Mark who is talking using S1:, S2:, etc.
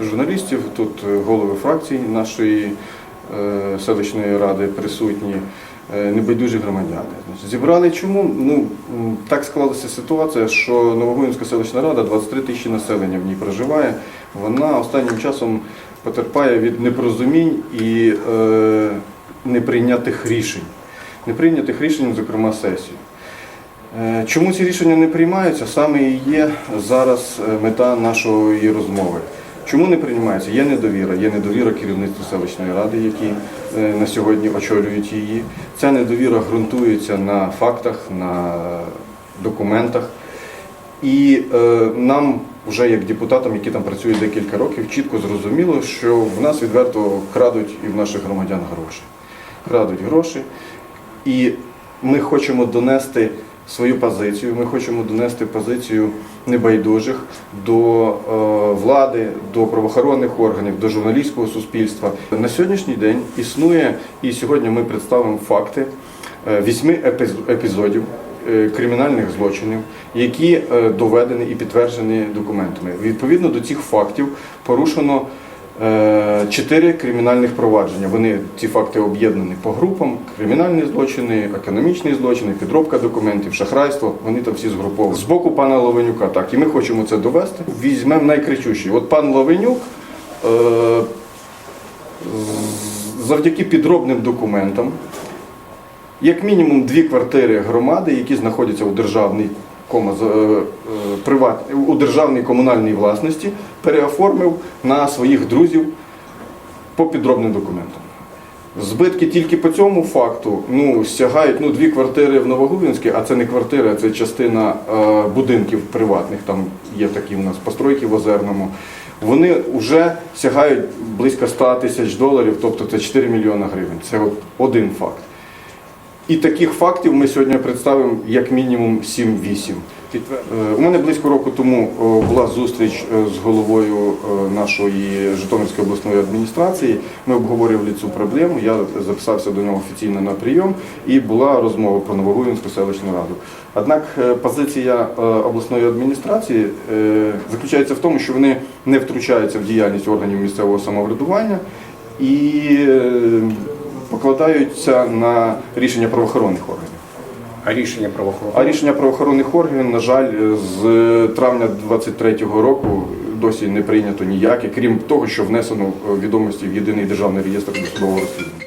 S1: журналістів, тут е, голови фракцій нашої е, селищної ради присутні, е, небайдужі громадяни. Зібрали чому? Ну, так склалася ситуація, що Новогуїнська селищна рада, 23 тисячі населення в ній проживає. Вона останнім часом потерпає від непорозумінь і е, неприйнятих рішень. Неприйнятих рішень, зокрема, сесію. Е, Чому ці рішення не приймаються? Саме і є зараз мета нашої розмови. Чому не приймаються? Є недовіра, є недовіра керівництва селищної ради, які е, на сьогодні очолюють її. Ця недовіра ґрунтується на фактах, на документах. І е, нам, вже як депутатам, які там працюють декілька років, чітко зрозуміло, що в нас відверто крадуть і в наших громадян гроші. Крадуть гроші. І ми хочемо донести свою позицію, ми хочемо донести позицію небайдужих до е, влади, до правоохоронних органів, до журналістського суспільства. На сьогоднішній день існує, і сьогодні ми представимо факти е, вісьми епіз- епізодів е, кримінальних злочинів, які доведені і підтверджені документами. Відповідно до цих фактів порушено чотири кримінальних провадження. Вони ці факти об'єднані по групам: кримінальні злочини, економічні злочини, підробка документів, шахрайство. Вони там всі згруповані. З боку пана Ловенюка, так, і ми хочемо це довести. Візьмемо найкричущий. От пан Ловенюк. Е, завдяки підробним документам як мінімум дві квартири громади, які знаходяться у державній е, у державній комунальній власності, переоформив на своїх друзів по підробним документам. Збитки тільки по цьому факту ну, сягають ну, дві квартири в Новогубінській, а це не квартири, а це частина е, будинків приватних, там є такі у нас постройки в Озерному. Вони вже сягають близько 100 тисяч доларів, тобто це 4 мільйони гривень. Це от один факт. І таких фактів ми сьогодні представимо як мінімум 7-8. Е, У мене близько року тому була зустріч е, з головою е, нашої Житомирської обласної адміністрації. Ми обговорювали цю проблему. Я записався до нього офіційно на прийом і була розмова про Новогуїнську селищну раду. Однак е, позиція е, обласної адміністрації е, заключається в тому, що вони не втручаються в діяльність органів місцевого самоврядування і е, покладаються на рішення правоохоронних органів.
S2: А рішення правоохоронних?
S1: А рішення правоохоронних органів, на жаль, з травня 23-го року досі не прийнято ніяке, крім того, що внесено е, відомості в єдиний державний реєстр досудового розслідування.